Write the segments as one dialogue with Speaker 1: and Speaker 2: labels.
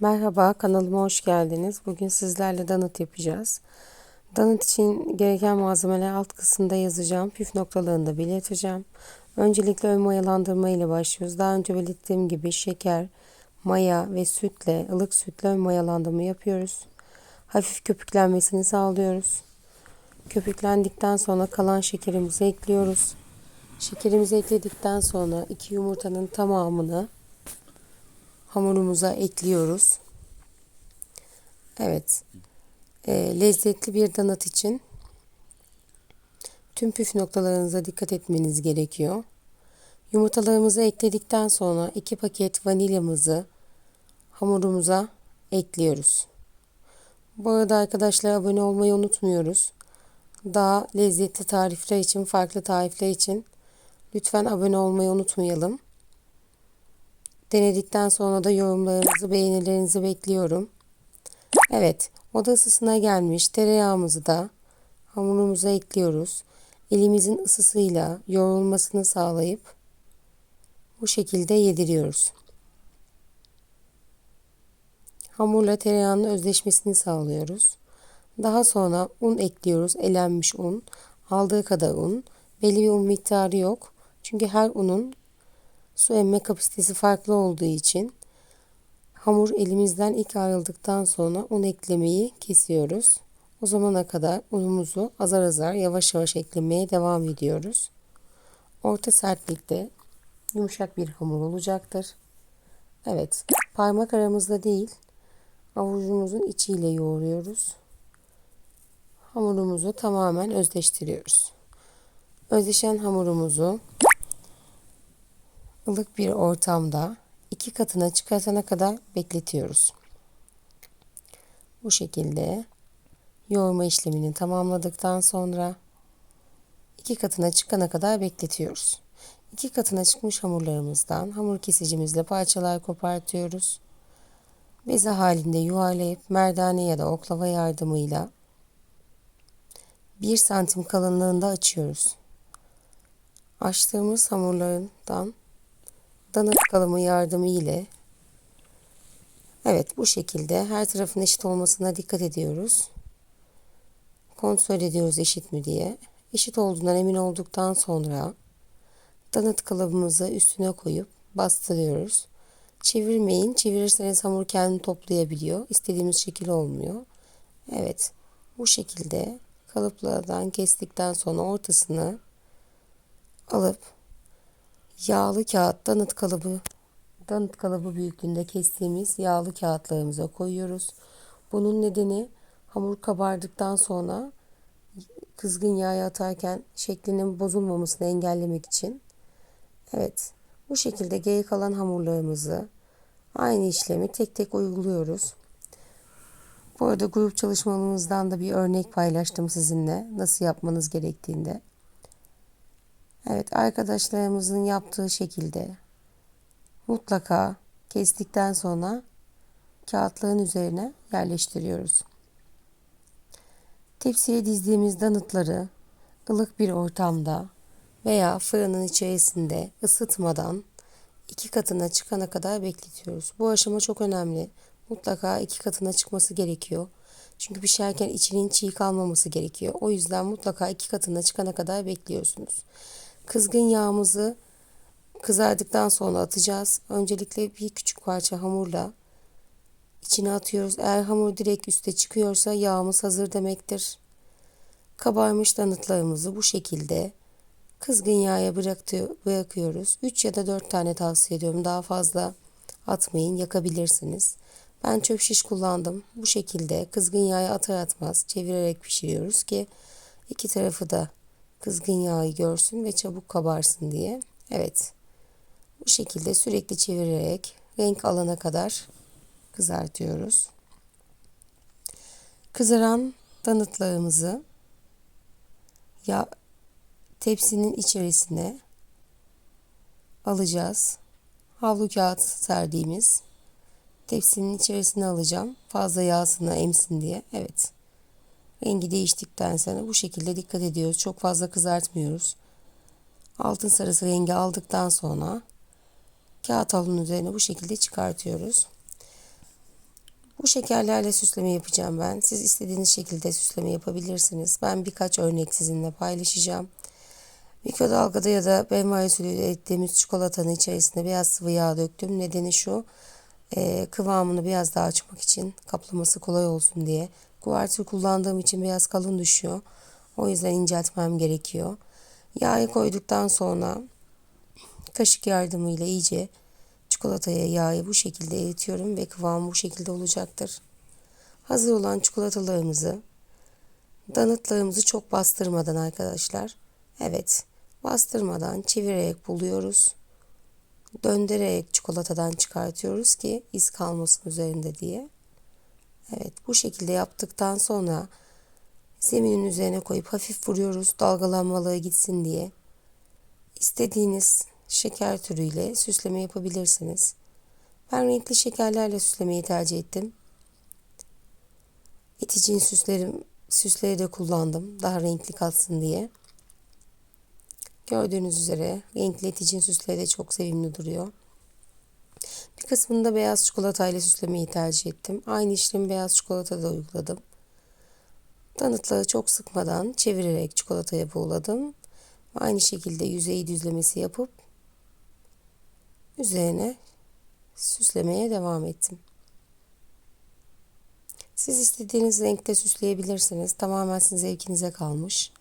Speaker 1: Merhaba, kanalıma hoş geldiniz. Bugün sizlerle donut yapacağız. Donut için gereken malzemeler alt kısımda yazacağım. Püf noktalarını da belirteceğim. Öncelikle ön mayalandırma ile başlıyoruz. Daha önce belirttiğim gibi şeker, maya ve sütle, ılık sütle ön mayalandırma yapıyoruz. Hafif köpüklenmesini sağlıyoruz. Köpüklendikten sonra kalan şekerimizi ekliyoruz. Şekerimizi ekledikten sonra iki yumurtanın tamamını hamurumuza ekliyoruz. Evet. E, lezzetli bir donut için tüm püf noktalarınıza dikkat etmeniz gerekiyor. Yumurtalarımızı ekledikten sonra iki paket vanilyamızı hamurumuza ekliyoruz. Bu arada arkadaşlar abone olmayı unutmuyoruz. Daha lezzetli tarifler için, farklı tarifler için lütfen abone olmayı unutmayalım. Denedikten sonra da yorumlarınızı, beğenilerinizi bekliyorum. Evet, oda ısısına gelmiş tereyağımızı da hamurumuza ekliyoruz. Elimizin ısısıyla yoğrulmasını sağlayıp bu şekilde yediriyoruz. Hamurla tereyağının özleşmesini sağlıyoruz. Daha sonra un ekliyoruz. Elenmiş un. Aldığı kadar un. Belli bir un miktarı yok. Çünkü her unun su emme kapasitesi farklı olduğu için hamur elimizden ilk ayrıldıktan sonra un eklemeyi kesiyoruz. O zamana kadar unumuzu azar azar yavaş yavaş eklemeye devam ediyoruz. Orta sertlikte yumuşak bir hamur olacaktır. Evet, parmak aramızda değil, avucumuzun içiyle yoğuruyoruz. Hamurumuzu tamamen özleştiriyoruz. Özleşen hamurumuzu ılık bir ortamda iki katına çıkartana kadar bekletiyoruz. Bu şekilde yoğurma işlemini tamamladıktan sonra iki katına çıkana kadar bekletiyoruz. İki katına çıkmış hamurlarımızdan hamur kesicimizle parçalar kopartıyoruz. Beze halinde yuvarlayıp merdane ya da oklava yardımıyla 1 santim kalınlığında açıyoruz. Açtığımız hamurlarından dana kalımı yardımı ile evet bu şekilde her tarafın eşit olmasına dikkat ediyoruz. Kontrol ediyoruz eşit mi diye. Eşit olduğundan emin olduktan sonra donut kalıbımızı üstüne koyup bastırıyoruz. Çevirmeyin. Çevirirseniz hamur kendini toplayabiliyor. İstediğimiz şekil olmuyor. Evet. Bu şekilde kalıplardan kestikten sonra ortasını alıp yağlı kağıt donut kalıbı donut kalıbı büyüklüğünde kestiğimiz yağlı kağıtlarımıza koyuyoruz. Bunun nedeni hamur kabardıktan sonra kızgın yağa atarken şeklinin bozulmamasını engellemek için. Evet bu şekilde geri kalan hamurlarımızı aynı işlemi tek tek uyguluyoruz. Bu arada grup çalışmamızdan da bir örnek paylaştım sizinle nasıl yapmanız gerektiğinde. Evet arkadaşlarımızın yaptığı şekilde mutlaka kestikten sonra kağıtların üzerine yerleştiriyoruz. Tepsiye dizdiğimiz donutları ılık bir ortamda veya fırının içerisinde ısıtmadan iki katına çıkana kadar bekletiyoruz. Bu aşama çok önemli. Mutlaka iki katına çıkması gerekiyor. Çünkü pişerken içinin çiğ kalmaması gerekiyor. O yüzden mutlaka iki katına çıkana kadar bekliyorsunuz. Kızgın yağımızı kızardıktan sonra atacağız. Öncelikle bir küçük parça hamurla içine atıyoruz. Eğer hamur direkt üste çıkıyorsa yağımız hazır demektir. Kabarmış donutlarımızı bu şekilde kızgın yağa bırakıyoruz. 3 ya da 4 tane tavsiye ediyorum. Daha fazla atmayın, yakabilirsiniz. Ben çöp şiş kullandım. Bu şekilde kızgın yağa atar atmaz çevirerek pişiriyoruz ki iki tarafı da kızgın yağı görsün ve çabuk kabarsın diye. Evet. Bu şekilde sürekli çevirerek renk alana kadar kızartıyoruz. Kızaran donutlarımızı ya tepsinin içerisine alacağız. Havlu kağıt serdiğimiz tepsinin içerisine alacağım. Fazla yağsını emsin diye. Evet. Rengi değiştikten sonra bu şekilde dikkat ediyoruz. Çok fazla kızartmıyoruz. Altın sarısı rengi aldıktan sonra kağıt havlunun üzerine bu şekilde çıkartıyoruz. Bu şekerlerle süsleme yapacağım ben. Siz istediğiniz şekilde süsleme yapabilirsiniz. Ben birkaç örnek sizinle paylaşacağım. Mikrodalgada ya da benmari usulüyle ettiğimiz çikolatanın içerisine biraz sıvı yağ döktüm. Nedeni şu, e, kıvamını biraz daha açmak için, kaplaması kolay olsun diye. Kuvertür kullandığım için biraz kalın düşüyor. O yüzden inceltmem gerekiyor. Yağı koyduktan sonra kaşık yardımıyla iyice çikolataya yağı bu şekilde eritiyorum ve kıvamı bu şekilde olacaktır. Hazır olan çikolatalarımızı, danıtlarımızı çok bastırmadan arkadaşlar. Evet, bastırmadan çevirerek buluyoruz. Döndürerek çikolatadan çıkartıyoruz ki iz kalmasın üzerinde diye. Evet, bu şekilde yaptıktan sonra zeminin üzerine koyup hafif vuruyoruz dalgalanmalığı gitsin diye. İstediğiniz şeker türüyle süsleme yapabilirsiniz. Ben renkli şekerlerle süslemeyi tercih ettim. İticin süslerim, süsleri de kullandım. Daha renkli kalsın diye. Gördüğünüz üzere renkli iticin süsleri de çok sevimli duruyor. Bir kısmında beyaz çikolatayla süslemeyi tercih ettim. Aynı işlemi beyaz çikolata da uyguladım. Danıtları çok sıkmadan çevirerek çikolataya buğuladım. Aynı şekilde yüzeyi düzlemesi yapıp üzerine süslemeye devam ettim. Siz istediğiniz renkte süsleyebilirsiniz. Tamamen sizin zevkinize kalmış.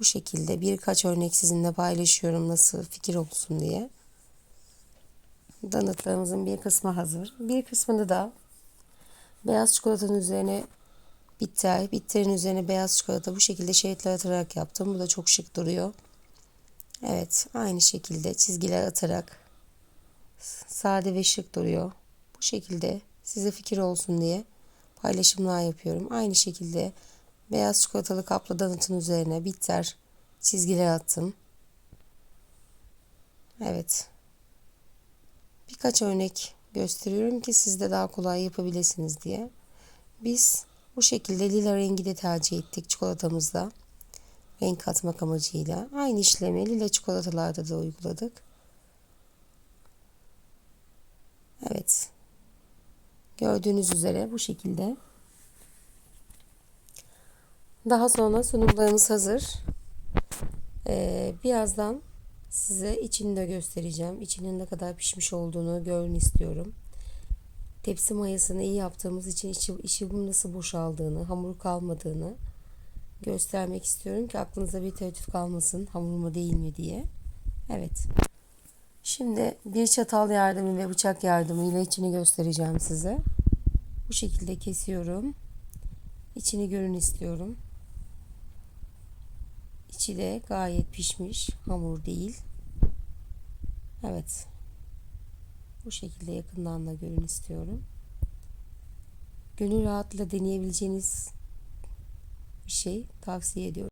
Speaker 1: Bu şekilde birkaç örnek sizinle paylaşıyorum nasıl fikir olsun diye. Donutlarımızın bir kısmı hazır. Bir kısmını da beyaz çikolatanın üzerine bitter, bitterin üzerine beyaz çikolata bu şekilde şeritler atarak yaptım. Bu da çok şık duruyor. Evet, aynı şekilde çizgiler atarak sade ve şık duruyor. Bu şekilde size fikir olsun diye paylaşımlar yapıyorum. Aynı şekilde beyaz çikolatalı kaplı donutun üzerine bitter çizgiler attım. Evet. Birkaç örnek gösteriyorum ki siz de daha kolay yapabilirsiniz diye. Biz bu şekilde lila rengi de tercih ettik çikolatamızda. Renk katmak amacıyla. Aynı işlemi lila çikolatalarda da uyguladık. Evet. Gördüğünüz üzere bu şekilde. Daha sonra sunumlarımız hazır. Ee, birazdan size içini de göstereceğim. İçinin ne kadar pişmiş olduğunu görün istiyorum. Tepsi mayasını iyi yaptığımız için içi, içi nasıl boşaldığını, hamur kalmadığını göstermek istiyorum ki aklınıza bir tereddüt kalmasın hamur mu değil mi diye. Evet. Şimdi bir çatal yardımı ve bıçak yardımıyla içini göstereceğim size. Bu şekilde kesiyorum. İçini görün istiyorum. İçi de gayet pişmiş. Hamur değil. Evet. Bu şekilde yakından da görün istiyorum. Gönül rahatlıkla deneyebileceğiniz bir şey tavsiye ediyorum.